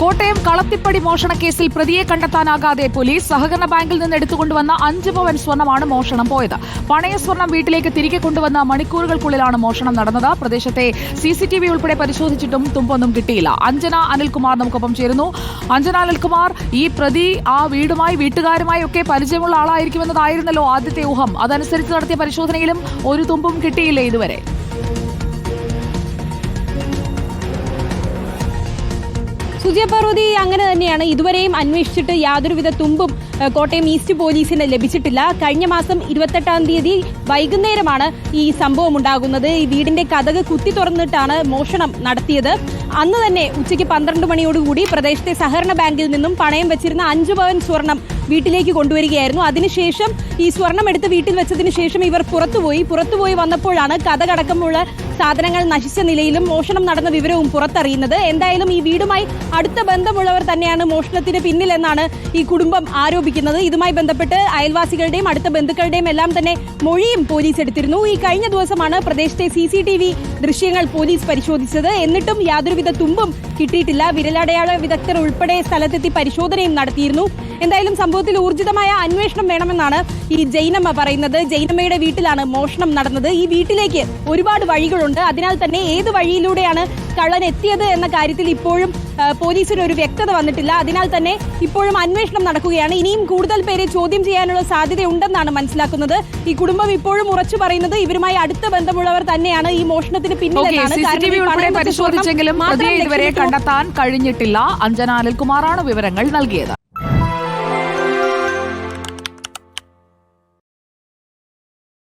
കോട്ടയം കളത്തിപ്പടി മോഷണ കേസിൽ പ്രതിയെ കണ്ടെത്താനാകാതെ പോലീസ് സഹകരണ ബാങ്കിൽ നിന്ന് എടുത്തുകൊണ്ടുവന്ന അഞ്ച് പവൻ സ്വർണമാണ് മോഷണം പോയത്. പണയ സ്വർണം വീട്ടിലേക്ക് തിരികെ കൊണ്ടുവന്ന മണിക്കൂറുകൾക്കുള്ളിലാണ് മോഷണം നടന്നത്. പ്രദേശത്തെ സി സി ടി വി ഉൾപ്പെടെ പരിശോധിച്ചിട്ടും തുമ്പൊന്നും കിട്ടിയില്ല. അഞ്ജന അനിൽകുമാർ നമുക്കൊപ്പം ചേരുന്നു. അഞ്ജന അനിൽകുമാർ ഈ പ്രതി ആ വീടുമായി വീട്ടുകാരുമായി ഒക്കെ പരിചയമുള്ള ആളായിരിക്കുമെന്നതായിരുന്നല്ലോ ആദ്യത്തെ ഊഹം. അതനുസരിച്ച് നടത്തിയ പരിശോധനയിലും ഒരു തുമ്പും കിട്ടിയില്ല ഇതുവരെ? സുജയ പാർവതി അങ്ങനെ തന്നെയാണ്. ഇതുവരെയും അന്വേഷിച്ചിട്ട് യാതൊരുവിധ തുമ്പും കോട്ടയം ഈസ്റ്റ് പോലീസിന് ലഭിച്ചിട്ടില്ല. കഴിഞ്ഞ മാസം ഇരുപത്തെട്ടാം തീയതി വൈകുന്നേരമാണ് ഈ സംഭവം ഉണ്ടാകുന്നത്. ഈ വീടിന്റെ കഥക് കുത്തി തുറന്നിട്ടാണ് മോഷണം നടത്തിയത്. അന്ന് തന്നെ ഉച്ചയ്ക്ക് പന്ത്രണ്ട് മണിയോടുകൂടി പ്രദേശത്തെ സഹകരണ ബാങ്കിൽ നിന്നും പണയം വെച്ചിരുന്ന അഞ്ചു പവൻ സ്വർണം വീട്ടിലേക്ക് കൊണ്ടുവരികയായിരുന്നു. അതിനുശേഷം ഈ സ്വർണം എടുത്ത് വീട്ടിൽ വെച്ചതിന് ശേഷം ഇവർ പുറത്തുപോയി. പുറത്തുപോയി വന്നപ്പോഴാണ് കഥകടക്കമുള്ള സാധനങ്ങൾ നശിച്ച നിലയിലും മോഷണം നടന്ന വിവരവും പുറത്തറിയുന്നത്. എന്തായാലും ഈ വീടുമായി അടുത്ത ബന്ധമുള്ളവർ തന്നെയാണ് മോഷണത്തിന് പിന്നിലെന്നാണ് ഈ കുടുംബം ആരോപിക്കുന്നത്. ഇതുമായി ബന്ധപ്പെട്ട് അയൽവാസികളുടെയും അടുത്ത ബന്ധുക്കളുടെയും എല്ലാം തന്നെ മൊഴിയും പോലീസ് എടുത്തിരുന്നു. ഈ കഴിഞ്ഞ ദിവസമാണ് പ്രദേശത്തെ സി ദൃശ്യങ്ങൾ പോലീസ് പരിശോധിച്ചത്. എന്നിട്ടും യാതൊരുവിധ തുമ്പും കിട്ടിയിട്ടില്ല. വിരലടയാള വിദഗ്ധർ ഉൾപ്പെടെ സ്ഥലത്തെത്തി പരിശോധനയും നടത്തിയിരുന്നു. എന്തായാലും സംഭവത്തിൽ ഊർജിതമായ അന്വേഷണം വേണമെന്നാണ് ഈ ജൈനമ്മ പറയുന്നത്. ജൈനമ്മയുടെ വീട്ടിലാണ് മോഷണം നടന്നത്. ഈ വീട്ടിലേക്ക് ഒരുപാട് വഴികളുണ്ട്. അതിനാൽ തന്നെ ഏത് വഴിയിലൂടെയാണ് കള്ളൻ എത്തിയത് എന്ന കാര്യത്തിൽ ഇപ്പോഴും പോലീസിന് ഒരു വ്യക്തത വന്നിട്ടില്ല. അതിനാൽ തന്നെ ഇപ്പോഴും അന്വേഷണം നടക്കുകയാണ്. ഇനിയും കൂടുതൽ പേരെ ചോദ്യം ചെയ്യാനുള്ള സാധ്യതയുണ്ടെന്നാണ് മനസ്സിലാക്കുന്നത്. ഈ കുടുംബം ഇപ്പോഴും ഉറച്ചു പറയുന്നത് ഇവരുമായി അടുത്ത ബന്ധമുള്ളവർ തന്നെയാണ് ഈ മോഷണത്തിന് പിന്നിലെന്നാണ്. പരിശോധിച്ചെങ്കിലും ഇതുവരെ കണ്ടെത്താൻ കഴിഞ്ഞിട്ടില്ല. അഞ്ജന അനിൽകുമാറാണ് വിവരങ്ങൾ നൽകിയത്.